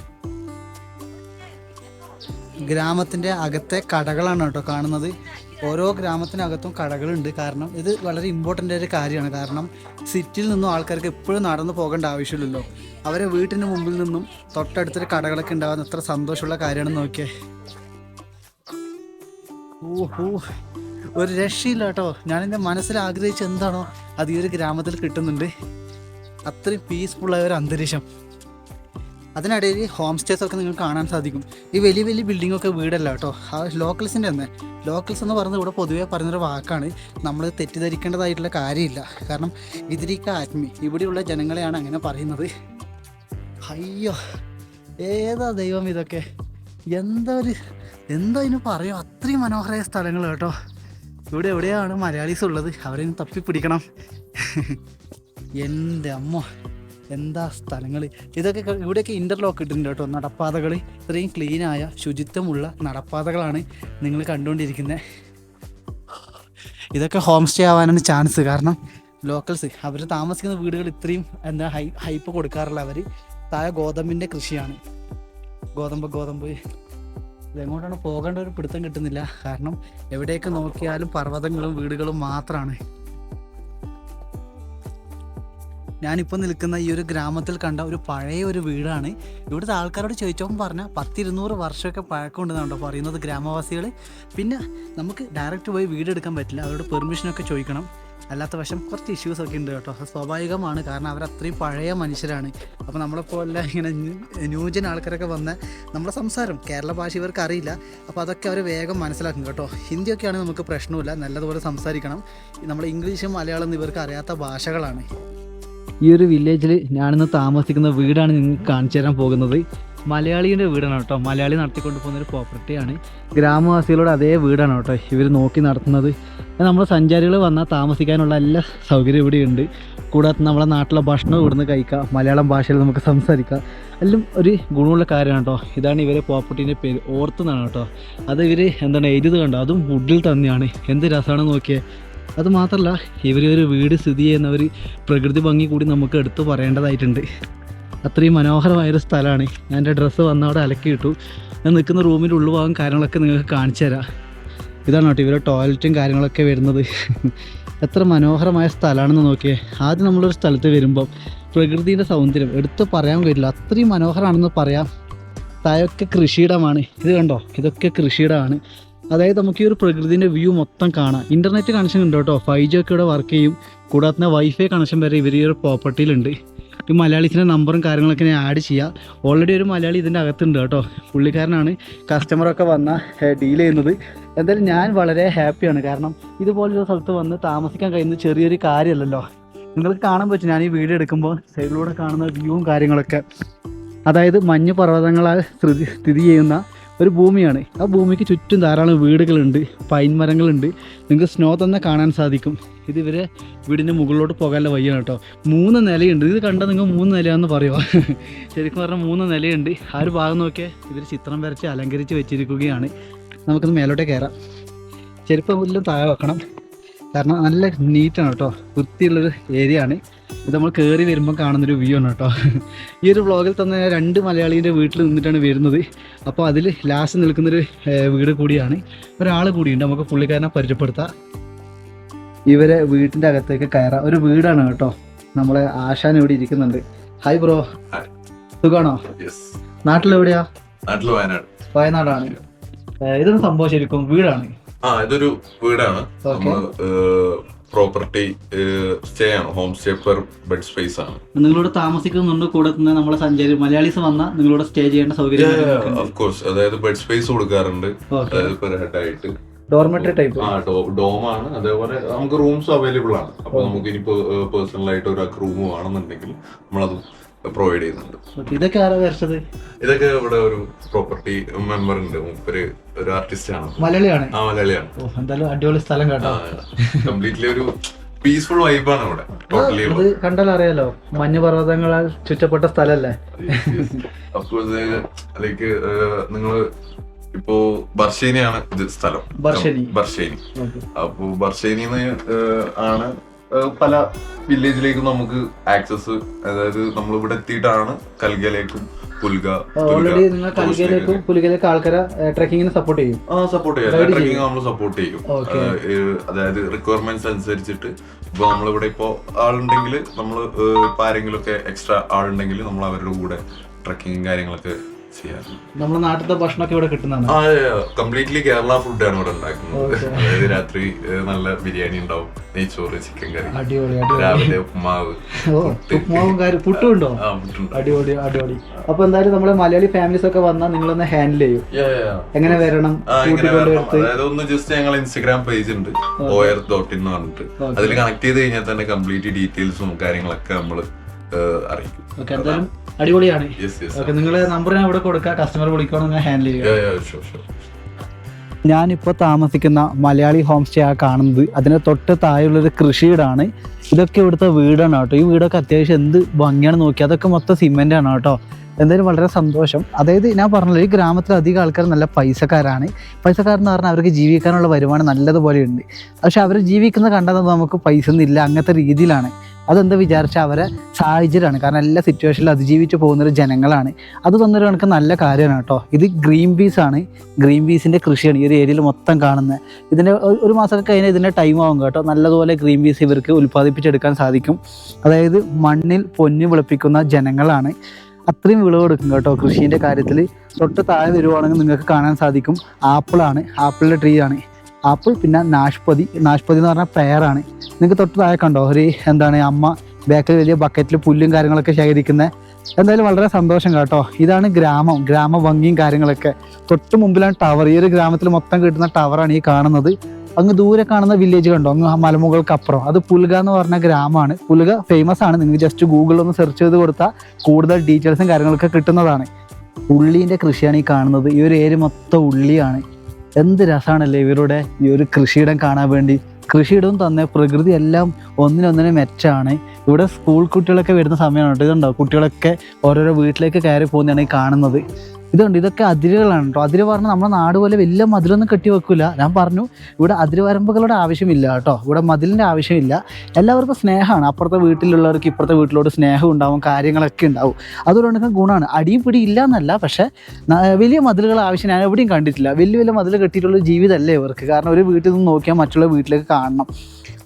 ഗ്രാമത്തിന്റെ അകത്തെ കടകളാണ് കേട്ടോ കാണുന്നത്. ഓരോ ഗ്രാമത്തിനകത്തും കടകളുണ്ട്. കാരണം ഇത് വളരെ ഇമ്പോർട്ടന്റ് ഒരു കാര്യമാണ്. കാരണം സിറ്റിയിൽ നിന്നും ആൾക്കാർക്ക് എപ്പോഴും നടന്നു പോകേണ്ട ആവശ്യമില്ലല്ലോ. അവരെ വീട്ടിന് മുമ്പിൽ നിന്നും തൊട്ടടുത്തൊരു കടകളൊക്കെ ഉണ്ടാകുന്ന എത്ര സന്തോഷമുള്ള കാര്യമാണെന്ന് നോക്കിയേ. ഓഹോ. ഒരു രക്ഷയില്ല കേട്ടോ ഞാൻ എന്റെ മനസ്സിൽ ആഗ്രഹിച്ച എന്താണോ അത് ഈ ഒരു ഗ്രാമത്തിൽ കിട്ടുന്നുണ്ട്. അത്രയും പീസ്ഫുള്ളായ ഒരു അന്തരീക്ഷം. അതിനിടയിൽ ഹോം സ്റ്റേസ് ഒക്കെ നിങ്ങൾക്ക് കാണാൻ സാധിക്കും. ഈ വലിയ വലിയ ബിൽഡിംഗ് ഒക്കെ വീടല്ല കേട്ടോ. ആ ലോക്കൽസിന്റെ തന്നെ. ലോക്കൽസ് എന്ന് പറയുന്നത് ഇവിടെ പൊതുവേ പറയുന്നൊരു വാക്കാണ്. നമ്മൾ തെറ്റിദ്ധരിക്കേണ്ടതായിട്ടുള്ള കാര്യമില്ല. കാരണം ഇതിരിക്ക ആത്മി ഇവിടെയുള്ള ജനങ്ങളെയാണ് അങ്ങനെ പറയുന്നത്. അയ്യോ. ഏതാ ദൈവം ഇതൊക്കെ? എന്താ ഒരു എന്താ ഇതിന് പറയോ അത്രയും മനോഹരമായ സ്ഥലങ്ങൾ കേട്ടോ. ഇവിടെ എവിടെയാണ് മലയാളീസ് ഉള്ളത്? അവരെ തപ്പി പിടിക്കണം. എന്റെ അമ്മ എന്താ സ്ഥലങ്ങൾ ഇതൊക്കെ ഇവിടെയൊക്കെ ഇന്റർലോക്ക് ഇട്ടിട്ടുണ്ട് കേട്ടോ നടപ്പാതകൾ ഇത്രയും ക്ലീനായ ശുചിത്വമുള്ള നടപ്പാതകളാണ് നിങ്ങൾ കണ്ടുകൊണ്ടിരിക്കുന്നത് ഇതൊക്കെ ഹോം സ്റ്റേ ആവാനാണ് ചാൻസ് കാരണം ലോക്കൽസ് അവർ താമസിക്കുന്ന വീടുകൾ ഇത്രയും എന്താ ഹൈ ഹൈപ്പ് കൊടുക്കാറില്ല അവർ താഴെ ഗോതമ്പിന്റെ കൃഷിയാണ്. ഗോതമ്പ് ഗോതമ്പ്. ഇതെങ്ങോട്ടാണ് പോകേണ്ട ഒരു പിടുത്തം കിട്ടുന്നില്ല. കാരണം എവിടെയൊക്കെ നോക്കിയാലും പർവതങ്ങളും വീടുകളും മാത്രമാണ് ഞാനിപ്പോൾ നിൽക്കുന്ന ഈ ഒരു ഗ്രാമത്തിൽ കണ്ട ഒരു പഴയ ഒരു വീടാണ്. ഇവിടുത്തെ ആൾക്കാരോട് ചോദിച്ചപ്പോൾ പറഞ്ഞാൽ പത്തിരുന്നൂറ് വർഷമൊക്കെ പഴക്കമുണ്ടെന്നാണോ പറയുന്നത് ഗ്രാമവാസികൾ പിന്നെ നമുക്ക് ഡയറക്റ്റ് പോയി വീടെടുക്കാൻ പറ്റില്ല. അവരോട് പെർമിഷനൊക്കെ ചോദിക്കണം. അല്ലാത്ത പക്ഷം കുറച്ച് ഇഷ്യൂസ് ഒക്കെ ഉണ്ട് കേട്ടോ. അത് സ്വാഭാവികമാണ്. കാരണം അവർ അത്രയും പഴയ മനുഷ്യരാണ്. അപ്പോൾ നമ്മളെപ്പോലെ ഇങ്ങനെ ന്യൂ- ന്യൂജൻ ആൾക്കാരൊക്കെ വന്ന് നമ്മുടെ സംസാരം കേരള ഭാഷ ഇവർക്ക് അറിയില്ല. അപ്പോൾ അതൊക്കെ അവർ വേഗം മനസ്സിലാക്കും കേട്ടോ. ഹിന്ദിയൊക്കെ ആണെങ്കിൽ നമുക്ക് പ്രശ്നമില്ല. നല്ലതുപോലെ സംസാരിക്കണം. നമ്മൾ ഇംഗ്ലീഷും മലയാളം ഇവർക്ക് അറിയാത്ത ഭാഷകളാണ്. ഈ ഒരു വില്ലേജിൽ ഞാനിന്ന് താമസിക്കുന്ന വീടാണ് നിങ്ങൾക്ക് കാണിച്ചു തരാൻ പോകുന്നത്. മലയാളിയുടെ വീടാണ് കേട്ടോ. മലയാളി നടത്തിക്കൊണ്ട് പോകുന്ന ഒരു പ്രോപ്പർട്ടിയാണ് ഗ്രാമവാസികളോട് അതേ വീടാണ് കേട്ടോ. ഇവർ നോക്കി നടത്തുന്നത്. നമ്മൾ സഞ്ചാരികൾ വന്നാൽ താമസിക്കാനുള്ള എല്ലാ സൗകര്യം ഇവിടെ ഉണ്ട്. കൂടാതെ നമ്മളെ നാട്ടിലെ ഭക്ഷണം ഇവിടുന്ന് കഴിക്കാം. മലയാളം ഭാഷയിൽ നമുക്ക് സംസാരിക്കാം. എല്ലാം ഒരു ഗുണമുള്ള കാര്യമാണ് കേട്ടോ. ഇതാണ് ഇവരെ പ്രോപ്പർട്ടീന്റെ പേര്. ഓർത്തുനിന്നാണ് കേട്ടോ. അത് ഇവർ എന്താണ് എഴുതി കണ്ടോ? അതും വുഡിൽ തന്നെയാണ്. എന്ത് രസമാണ് നോക്കിയേ. അത് മാത്രമല്ല ഇവർ ഒരു വീട് സ്ഥിതി ചെയ്യുന്ന ഒരു പ്രകൃതി ഭംഗി കൂടി നമുക്ക് എടുത്തു പറയേണ്ടതായിട്ടുണ്ട്. അത്രയും മനോഹരമായൊരു സ്ഥലമാണ്. ഞാൻ എന്റെ ഡ്രസ്സ് വന്നവിടെ അലക്കി ഇട്ടു. ഞാൻ നിൽക്കുന്ന റൂമിന്റെ ഉള്ളുഭാഗം കാര്യങ്ങളൊക്കെ നിങ്ങൾക്ക് കാണിച്ചു തരാം. ഇതാണ് കേട്ടോ ഇവരുടെ ടോയ്ലറ്റും കാര്യങ്ങളൊക്കെ വരുന്നത്. എത്ര മനോഹരമായ സ്ഥലമാണെന്ന് നോക്കിയേ. ആദ്യം നമ്മളൊരു സ്ഥലത്ത് വരുമ്പം പ്രകൃതിയുടെ സൗന്ദര്യം. എടുത്ത് പറയാൻ കഴിയില്ല അത്രയും മനോഹരമാണെന്ന് പറയാം. താഴൊക്കെ കൃഷിയിടമാണ്. ഇത് കണ്ടോ? ഇതൊക്കെ കൃഷിയിടമാണ്. അതായത് നമുക്ക് ഈ ഒരു പ്രകൃതിന്റെ വ്യൂ മൊത്തം കാണാം. ഇന്റർനെറ്റ് കണക്ഷൻ ഉണ്ട് കേട്ടോ. ഫൈവ് ജി ഒക്കെ ഇവിടെ വർക്ക് ചെയ്യും. കൂടാതെ തന്നെ വൈഫൈ കണക്ഷൻ വരെ ഇവർ ഈ ഒരു പ്രോപ്പർട്ടിയിലുണ്ട് ഈ മലയാളീസിന്റെ നമ്പറും കാര്യങ്ങളൊക്കെ ഞാൻ ആഡ് ചെയ്യാം. ഓൾറെഡി ഒരു മലയാളി ഇതിന്റെ അകത്തുണ്ട് കേട്ടോ. പുള്ളിക്കാരനാണ് കസ്റ്റമറൊക്കെ വന്ന ഡീൽ ചെയ്യുന്നത്. എന്തായാലും ഞാൻ വളരെ ഹാപ്പിയാണ് കാരണം ഇതുപോലൊരു സ്ഥലത്ത് വന്ന് താമസിക്കാൻ കഴിയുന്ന ചെറിയൊരു കാര്യമല്ലല്ലോ. നിങ്ങൾക്ക് കാണാൻ പറ്റും. ഞാൻ ഈ വീഡിയോ എടുക്കുമ്പോൾ സൈഡിലൂടെ കാണുന്ന വ്യൂവും കാര്യങ്ങളൊക്കെ. അതായത് മഞ്ഞ് പർവതങ്ങളാൽ സ്ഥിതി സ്ഥിതി ചെയ്യുന്ന ഒരു ഭൂമിയാണ്. ആ ഭൂമിക്ക് ചുറ്റും ധാരാളം വീടുകളുണ്ട് പൈൻ മരങ്ങളുണ്ട്. നിങ്ങൾക്ക് സ്നോ തന്നെ കാണാൻ സാധിക്കും. ഇത് ഇവരെ വീടിന്റെ മുകളിലോട്ട് പോകാനുള്ള വഴിയാണ് കേട്ടോ. മൂന്ന് നിലയുണ്ട്. ഇത് കണ്ടാൽ നിങ്ങൾ മൂന്ന് നിലയാണെന്ന് പറയുമോ ശരിക്കും പറഞ്ഞാൽ മൂന്ന് നിലയുണ്ട്. ആ ഒരു ഭാഗം നോക്കിയാൽ ഇവർ ചിത്രം വരച്ച് അലങ്കരിച്ച് വെച്ചിരിക്കുകയാണ്. നമുക്കൊന്ന് മേലോട്ടേ കയറാം. ചെരുപ്പം എല്ലാം താഴെ വെക്കണം. കാരണം നല്ല നീറ്റാണ് കേട്ടോ. വൃത്തിയുള്ളൊരു ഏരിയ ആണ്. ഇത് നമ്മൾ കയറി വരുമ്പോൾ കാണുന്നൊരു വ്യൂ ആണ് കേട്ടോ. ഈ ഒരു വ്ളോഗിൽ തന്നെ രണ്ട് മലയാളീന്റെ വീട്ടിൽ നിന്നിട്ടാണ് വരുന്നത്. അപ്പോൾ അതിൽ ലാസ്റ്റ് നിൽക്കുന്നൊരു വീട് കൂടിയാണ്. ഒരാൾ കൂടിയുണ്ട്. നമുക്ക് പുള്ളിക്കാരനെ പരിചയപ്പെടുത്താം. ഇവരെ വീട്ടിന്റെ അകത്തേക്ക് കയറാം. ഒരു വീടാണ് കേട്ടോ. നമ്മളെ ആശാൻ ഇവിടെ ഇരിക്കുന്നുണ്ട്. Hi bro. സുഖാണോ? നാട്ടിലെവിടെയാ? നാട്ടിൽ വയനാട്. വയനാടാണ്. ഇതൊന്നും സംഭവം ശരിക്കും വീടാണ്. ആ ഇതൊരു വീടാണ്. നമ്മൾ നമ്മൾ പ്രോപ്പർട്ടി സ്റ്റേ ആണ്. Home stay per bed space ആണ്. നിങ്ങളോട് താമസിക്കുന്നുണ്ട് കൂടെ തന്നെ നമ്മളെ സഞ്ചാരി മലയാളീസ് വന്നാൽ നിങ്ങളോട് സ്റ്റേ ചെയ്യേണ്ട സൗകര്യം ഓഫ് കോഴ്സ് അതായത് ബെഡ് സ്പേസ് കൊടുക്കാറുണ്ട്. അതായത് പെർ ഹെഡ് ആയിട്ട്. ഡോർമെട്രി ടൈപ്പ് ആ ഡോം ആണ്. അതേപോലെ നമുക്ക് റൂംസ് അവൈലബിൾ ആണ്. അപ്പൊ നമുക്ക് ഇനി പേഴ്സണൽ ആയിട്ട് ഒരാൾക്ക് റൂം വേണമെന്നുണ്ടെങ്കിൽ നമ്മളത് പ്രൊവൈഡ് ചെയ്യുന്നുണ്ട്. ഇതൊക്കെ ആരാ വരച്ചത്? ഇതൊക്കെ ഇവിടെ ഒരു പ്രോപ്പർട്ടി മെമ്പർ ഉണ്ട്. മൂപ്പര് ഒരു ആർട്ടിസ്റ്റ് ആണ്. മലയാളിയാണ്? ആ മലയാളിയാണ്. എന്തായാലും അടിപൊളി സ്ഥലം കേട്ടോ. കംപ്ലീറ്റ്ലി ഒരു പീസ്ഫുൾ വൈബാണ് ഇവിടെ. ടോട്ടലി ഇത് കണ്ടാൽ അറിയാലോ മഞ്ഞ പർവതങ്ങളാൽ ചുറ്റപ്പെട്ട സ്ഥലല്ലേ അഫ്കോഴ്സ് ലൈക്ക് നിങ്ങൾ ഇപ്പോ ബർഷേനിയാണ് ഇത് സ്ഥലം. ബർഷേനി. ബർഷേനി അപ്പോ ബർഷേനിന്ന് ആണ് പല വില്ലേജിലേക്കും നമുക്ക് ആക്സസ് അതായത് നമ്മൾ ഇവിടെ എത്തിയിട്ടാണ് കൽഗലേക്കും പുൽഗ ഓൾറെഡി നിങ്ങൾ കൽകയിലേക്കും പുലികയിലേക്കും ആൾക്കാരെ ട്രക്കിങ്ങിന് സപ്പോർട്ട് ചെയ്യും ആ സപ്പോർട്ട് ചെയ്യാം Guide ട്രക്കിംഗ് ചെയ്യും. നമ്മൾ സപ്പോർട്ട് ചെയ്യും Okay. ഏഹ്, അതായത് റിക്വയർമെന്റ്സ് അനുസരിച്ചിട്ട് ഇപ്പൊ നമ്മളിവിടെ ഇപ്പോ ആളുണ്ടെങ്കിൽ നമ്മൾ ഇപ്പൊ ആരെങ്കിലും ഒക്കെ എക്സ്ട്രാ ആളുണ്ടെങ്കിൽ നമ്മൾ അവരുടെ കൂടെ ട്രക്കിങ്ങും കാര്യങ്ങളൊക്കെ ചെയ്യാറ് നമ്മുടെ നാട്ടിലത്തെ ഭക്ഷണമൊക്കെ ഇവിടെ കിട്ടുന്നതാണ്. ആ കംപ്ലീറ്റ്ലി കേരള ഫുഡ് ആണ് ഇവിടെ ഉണ്ടാക്കുന്നത്. അതായത് രാത്രി നല്ല ബിരിയാണി ഉണ്ടാവും നെയ്ച്ചോറ് ചിക്കൻ കറി അടിപൊളി അടിപൊളി. രാവിലെ ഉപ്മാവ് ഓ ഉപ്പുമാവും കാര്യം പുട്ടും ഉണ്ടോ? ആ പുട്ടുണ്ട് അടിപൊളി അടിപൊളി. അപ്പൊ എന്തായാലും നമ്മളെ മലയാളി ഫാമിലീസ് ഒക്കെ വന്നാൽ നിങ്ങളൊന്ന് ഹാൻഡിൽ ചെയ്യും. എങ്ങനെ വരണം? ആ, ഇങ്ങനെ കൂട്ടിക്കൊണ്ട് വരണം. എടുത്ത് അതായത് ഒന്ന് ജസ്റ്റ് ഞങ്ങൾ ഇൻസ്റ്റഗ്രാം പേജ് ഉണ്ട്. ഓയർ ഡോട്ട് എന്ന് പറഞ്ഞിട്ട്. അതിൽ കണക്ട് ചെയ്ത് കഴിഞ്ഞാൽ തന്നെ കംപ്ലീറ്റ് ഡീറ്റെയിൽസും കാര്യങ്ങളൊക്കെ നമ്മൾ അറിയിക്കും. ഓക്കെ എന്തായാലും അടിപൊളിയാണ്. യെസ് യെസ് ഓക്കെ നിങ്ങളെ നമ്പർ ഞാൻ ഇവിടെ കൊടുക്കാം. കസ്റ്റമർ വിളിക്കണം ഞാൻ ഹാൻഡിൽ ചെയ്യാം. ഷുവർ ഷുവർ ഞാനിപ്പോൾ താമസിക്കുന്ന മലയാളി ഹോം സ്റ്റേ ആ കാണുന്നത്. അതിന്റെ തൊട്ട് താഴെയുള്ളൊരു കൃഷിയിടാണ്. ഇതൊക്കെ ഇവിടുത്തെ വീടാണ് കേട്ടോ. ഈ വീടൊക്കെ അത്യാവശ്യം എന്ത് ഭംഗിയാണ് നോക്കി അതൊക്കെ മൊത്തം സിമെന്റ് ആണ് കേട്ടോ. എന്തായാലും വളരെ സന്തോഷം. അതായത് ഞാൻ പറഞ്ഞല്ലോ ഈ ഗ്രാമത്തിൽ അധികം ആൾക്കാർ നല്ല പൈസക്കാരാണ്. പൈസക്കാരെന്ന് പറഞ്ഞാൽ അവർക്ക് ജീവിക്കാനുള്ള വരുമാനം നല്ലതുപോലെ ഉണ്ട്. പക്ഷെ അവർ ജീവിക്കുന്നത് കണ്ടാൽ നമുക്ക് പൈസ ഒന്നും ഇല്ല അങ്ങനത്തെ രീതിയിലാണ്. അതെന്താ വിചാരിച്ചാൽ അവരെ സാഹചര്യമാണ്. കാരണം എല്ലാ സിറ്റുവേഷനിലും അതിജീവിച്ച് പോകുന്നൊരു ജനങ്ങളാണ്. അത് തന്നൊരു കണക്ക് നല്ല കാര്യമാണ് കേട്ടോ. ഇത് ഗ്രീൻ പീസ് ആണ്. ഗ്രീൻ പീസിന്റെ കൃഷിയാണ് ഈ ഒരു ഏരിയയിൽ മൊത്തം കാണുന്നത് ഇതിന്റെ ഒരു- മാസം മാസമൊക്കെ കഴിഞ്ഞാൽ ഇതിന്റെ ടൈം ആവും കേട്ടോ. നല്ലതുപോലെ ഗ്രീൻ പീസ് ഇവർക്ക് ഉൽപ്പാദിപ്പിച്ചെടുക്കാൻ സാധിക്കും. അതായത് മണ്ണിൽ പൊന്നു വിളപ്പിക്കുന്ന ജനങ്ങളാണ്. അത്രയും വിളവ് വിളവെടുക്കും കേട്ടോ കൃഷീന്റെ കാര്യത്തിൽ തൊട്ട് താഴെ വരുവാണെങ്കിൽ നിങ്ങൾക്ക് കാണാൻ സാധിക്കും. ആപ്പിളാണ്. ആപ്പിളിന്റെ ട്രീ ആണ്. ആപ്പിൾ പിന്നെ നാഷ്പതി നാഷ്പതി എന്ന് പറഞ്ഞാൽ പെയറാണ് നിങ്ങൾക്ക് തൊട്ട് താഴെ കണ്ടോ? ഒരു എന്താണ് അമ്മ ബാക്കിൽ വലിയ ബക്കറ്റിൽ പുല്ലും കാര്യങ്ങളൊക്കെ ശേഖരിക്കുന്നത് എന്തായാലും വളരെ സന്തോഷം കേട്ടോ. ഇതാണ് ഗ്രാമം ഗ്രാമ ഭംഗിയും കാര്യങ്ങളൊക്കെ. തൊട്ട് മുമ്പിലാണ് ടവർ ഈ ഒരു ഗ്രാമത്തിൽ മൊത്തം കിട്ടുന്ന ടവറാണ് ഈ കാണുന്നത്. അങ്ങ് ദൂരെ കാണുന്ന വില്ലേജ് കണ്ടോ? അങ്ങ് മലമുകൾക്ക് മലമുകൾക്കപ്പുറം അത് പുൽഗ എന്ന് പറഞ്ഞ ഗ്രാമമാണ്. പുൽഗ ഫേമസ് ആണ്. നിങ്ങൾക്ക് ജസ്റ്റ് ഗൂഗിളിൽ ഒന്ന് സെർച്ച് ചെയ്ത് കൊടുത്താൽ കൂടുതൽ ഡീറ്റെയിൽസും കാര്യങ്ങളൊക്കെ കിട്ടുന്നതാണ്. ഉള്ളീന്റെ കൃഷിയാണ് ഈ കാണുന്നത്. ഈ ഒരു ഏരി മൊത്തം ഉള്ളിയാണ്. എന്ത് രസമാണല്ലേ ഇവരുടെ ഈ ഒരു കൃഷിയിടം കാണാൻ വേണ്ടി. കൃഷിയിടവും തന്നെ പ്രകൃതി എല്ലാം ഒന്നിനൊന്നിനെ മെച്ചാണ്. ഇവിടെ സ്കൂൾ കുട്ടികളൊക്കെ വരുന്ന സമയമാണ് കേട്ടോ. ഇതുണ്ടോ? കുട്ടികളൊക്കെ ഓരോരോ വീട്ടിലേക്ക് കയറി പോകുന്നതാണ് ഈ കാണുന്നത്. ഇതുണ്ട് ഇതൊക്കെ അതിരുകളാണ് കേട്ടോ അതിര് പറഞ്ഞാൽ നമ്മുടെ നാട് പോലെ വലിയ മതിലൊന്നും കെട്ടി വെക്കില്ല ഞാൻ പറഞ്ഞു ഇവിടെ അതിരുവരമ്പുകളുടെ ആവശ്യമില്ല കേട്ടോ. ഇവിടെ മതിലിന്റെ ആവശ്യമില്ല. എല്ലാവർക്കും സ്നേഹമാണ്. അപ്പുറത്തെ വീട്ടിലുള്ളവർക്ക് ഇപ്പുറത്തെ വീട്ടിലോട് സ്നേഹം ഉണ്ടാവും കാര്യങ്ങളൊക്കെ ഉണ്ടാവും. അതുകൊണ്ട് ഗുണമാണ്. അടിയും പിടി ഇല്ല എന്നല്ല പക്ഷേ വലിയ മതിലുകൾ ആവശ്യം ഞാൻ എവിടെയും കണ്ടിട്ടില്ല. വലിയ വലിയ മതിൽ കെട്ടിയിട്ടുള്ള ജീവിതമല്ലേ ഇവർക്ക്. കാരണം ഒരു വീട്ടിൽ നിന്ന് നോക്കിയാൽ മറ്റുള്ള വീട്ടിലേക്ക് കാണണം.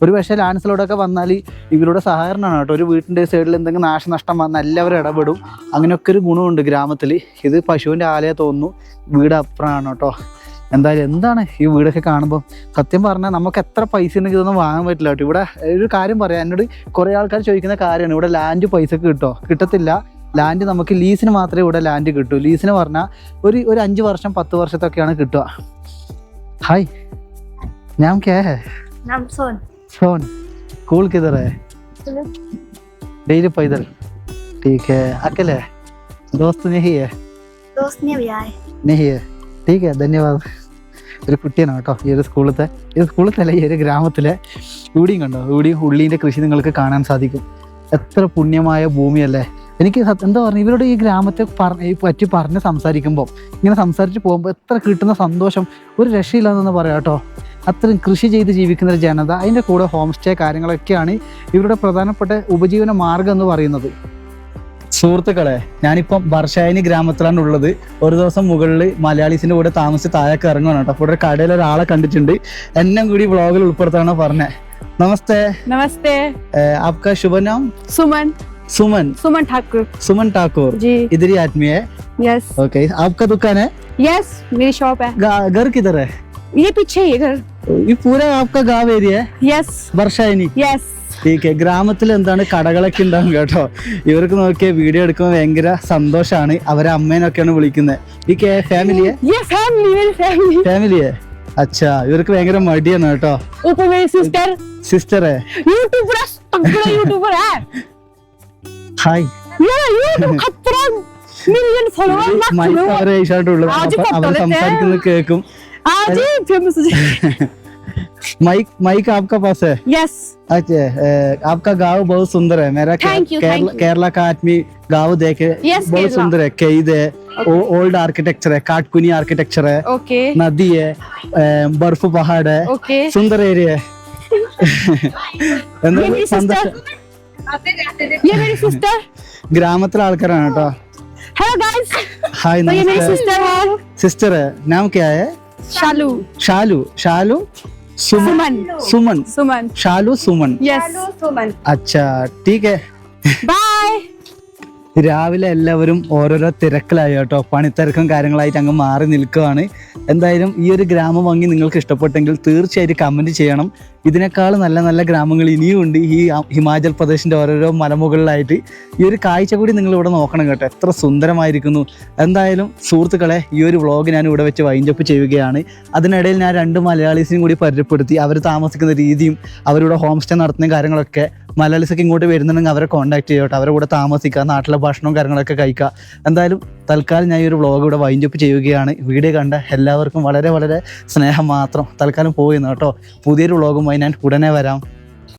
ഒരു പക്ഷേ ലാൻസിലോടൊക്കെ വന്നാൽ ഇവരുടെ സഹകരണമാണ് കേട്ടോ. ഒരു വീട്ടിന്റെ സൈഡിൽ എന്തെങ്കിലും നാശനഷ്ടം വന്നാൽ എല്ലാവരും ഇടപെടും. അങ്ങനെയൊക്കെ ഒരു ഗുണമുണ്ട് ഗ്രാമത്തിൽ ഇത് പശുവിന്റെ ആലയെ തോന്നുന്നു. വീട് അപ്പുറമാണ് കേട്ടോ. എന്തായാലും എന്താണ് ഈ വീടൊക്കെ കാണുമ്പോൾ സത്യം പറഞ്ഞാൽ നമുക്ക് എത്ര പൈസ ഉണ്ടെങ്കിൽ ഇതൊന്നും വാങ്ങാൻ പറ്റില്ല കേട്ടോ. ഇവിടെ ഒരു കാര്യം പറയാം. എന്നോട് കുറേ ആൾക്കാർ ചോദിക്കുന്ന കാര്യമാണ്. ഇവിടെ ലാൻഡ് പൈസക്ക് കിട്ടോ? കിട്ടത്തില്ല. ലാൻഡ് നമുക്ക് ലീസിന് മാത്രമേ ഇവിടെ ലാൻഡ് കിട്ടൂ. ലീസിന് പറഞ്ഞാൽ ഒരു ഒരു അഞ്ച് വർഷം പത്ത് വർഷത്തൊക്കെയാണ് കിട്ടുക. ഹായ്. ഞാൻ കേ. सोन सोन स्कूल किधर है डेली पैदल ठीक है अकेले दोस्त नहीं है दोस्त ने भी आए नहीं है ठीक है ധന്യവാദം ഒരു കുട്ടിയാണ് കേട്ടോ ഈ ഒരു സ്കൂളത്തെ ഈ സ്കൂളത്തെ അല്ല ഈ ഒരു ഗ്രാമത്തിലെ ഇവിടെയും കണ്ടോ ഇവിടെയും ഉള്ളീൻ്റെ കൃഷി നിങ്ങൾക്ക് കാണാൻ സാധിക്കും എത്ര പുണ്യമായ ഭൂമിയല്ലേ എനിക്ക് സത്യം- എന്താ പറയുക ഇവരുടെ ഈ ഗ്രാമത്തെ പറഞ്ഞ ഈ പറ്റി പറഞ്ഞ് സംസാരിക്കുമ്പോൾ ഇങ്ങനെ സംസാരിച്ച് പോകുമ്പോൾ എത്ര കിട്ടുന്ന സന്തോഷം ഒരു രക്ഷയില്ലെന്ന് പറയാം കേട്ടോ അത്രയും കൃഷി ചെയ്ത് ജീവിക്കുന്ന ഒരു ജനത അതിൻ്റെ കൂടെ ഹോം സ്റ്റേ കാര്യങ്ങളൊക്കെയാണ് ഇവരുടെ പ്രധാനപ്പെട്ട ഉപജീവന മാർഗം എന്ന് പറയുന്നത് സുഹൃത്തുക്കളെ ഞാനിപ്പം ബർഷായനി ഗ്രാമത്തിലാണ് ഉള്ളത് ഒരു ദിവസം മുകളിൽ മലയാളീസിന്റെ കൂടെ താമസിച്ച് താഴേക്ക് ഇറങ്ങുകയാണ് കേട്ടോ അപ്പോൾ ഇവിടെ കടയിൽ ഒരാളെ കണ്ടിട്ടുണ്ട് എന്നെ കൂടി വ്ളോഗിൽ ഉൾപ്പെടുത്താണ് പറഞ്ഞത് നമസ്തേ नमस्ते ഏഹ്, आपका शुभ नाम सुमन सुमन सुमन ठाकुर सुमन ठाकुर जी इधर ही आदमी है यस ओके आपका दुकान है यस मेरी शॉप है गा- घर किधर है ये पीछे ही है घर ये पूरा आपका गांव एरिया है यस ബർഷായനി यस ടീക്കെ ഗ്രാമത്തിൽ എന്താണ് കടകളൊക്കെ ഉണ്ടാവും കേട്ടോ ഇവർക്ക് നോക്കിയ വീഡിയോ എടുക്കുമ്പോൾ ഭയങ്കര സന്തോഷമാണ് അവരെ അമ്മേനൊക്കെയാണ് വിളിക്കുന്നത് ഈ കേ ഫാമിലിയെ ये फैमिली मेरी फैमिली ഫാമിലിയെ അച്ഛാ ഇവർക്ക് ഭയങ്കര മടിയാണ് കേട്ടോ ऊपर मेरी सिस्टर സിസ്റ്ററെ यूट्यूबर तगड़ा यूट्यूबर है ഹായ് ये यूट्यूब खतरा मिलियन फॉलोअर മൈക്ക് അവരെ ഏഷ്യായിട്ടുള്ളത് ആദ്യം അപ്പൊ അവർ പത്തോളത്തെ. സംസാരിക്കുന്നത് കേൾക്കും आज ही फेमस മൈക്ക് മൈക്ക് आपका पास है यस अच्छा अ, आपका गांव बहुत सुंदर है मेरा Thank you, Kerala thank you. Kerala का आदमी गांव देखे Yes, बहुत केरला. सुंदर है केद है ओल्ड आर्किटेक्चर है काटकुनी आर्किटेक्चर है ओके नदी है अ, बर्फ पहाड़ है ओके സുന്ദര ഏരിയ എന്താ ये मेरी സന്തോഷം सिस्टर ये मेरी सिस्टर ഗ്രാമത്തിലെ ആൾക്കാരാണ് കേട്ടോ हेलो गाइस ഹായ് तो ये मेरी നമസ്കാരം सिस्टर है സിസ്റ്റർ നാം ക്യാ ഹെ शालू ഷാലു ഷാലു സുമൻ सुमन സുമൻ सुमन ഷാലു സുമൻ यस सुमन അച്ഛാ ടീക്ക് बाय രാവിലെ എല്ലാവരും ഓരോരോ തിരക്കിലായി കേട്ടോ പണിത്തിരക്കും കാര്യങ്ങളായിട്ട് അങ്ങ് മാറി നിൽക്കുകയാണ് എന്തായാലും ഈ ഒരു ഗ്രാമ ഭംഗി നിങ്ങൾക്ക് ഇഷ്ടപ്പെട്ടെങ്കിൽ തീർച്ചയായിട്ടും കമൻറ്റ് ചെയ്യണം ഇതിനേക്കാൾ നല്ല നല്ല ഗ്രാമങ്ങൾ ഇനിയും ഉണ്ട്. ഈ ഹിമാചൽ പ്രദേശിന്റെ ഓരോരോ മലമുകളിലായിട്ട് ഈ ഒരു കാഴ്ച കൂടി നിങ്ങൾ ഇവിടെ നോക്കണം കേട്ടോ. എത്ര സുന്ദരമായിരിക്കുന്നു. എന്തായാലും സുഹൃത്തുക്കളെ ഈ ഒരു വ്ളോഗ് ഞാൻ ഇവിടെ വെച്ച് വൈൻഡപ്പ് ചെയ്യുകയാണ്. അതിനിടയിൽ ഞാൻ രണ്ട് മലയാളീസിനും കൂടി പരിചയപ്പെടുത്തി. അവർ താമസിക്കുന്ന രീതിയും അവരുടെ ഹോം സ്റ്റേ നടത്തുന്ന കാര്യങ്ങളൊക്കെ മലയാളീസൊക്കെ ഇങ്ങോട്ട് വരുന്നുണ്ടെങ്കിൽ അവരെ കോൺടാക്ട് ചെയ്യട്ടെ അവരെ കൂടെ താമസിക്കുക നാട്ടിലെ ഭക്ഷണവും കാര്യങ്ങളൊക്കെ കഴിക്കുക. എന്തായാലും തൽക്കാലം ഞാൻ ഈ ഒരു വ്ളോഗ് ഇവിടെ വൈൻഡപ്പ് ചെയ്യുകയാണ്. വീഡിയോ കണ്ട എല്ലാവർക്കും വളരെ വളരെ സ്നേഹം മാത്രം തൽക്കാലം പോയിരുന്നു കേട്ടോ. പുതിയൊരു വ്ളോഗുമായി ഞാൻ ഉടനെ വരാം.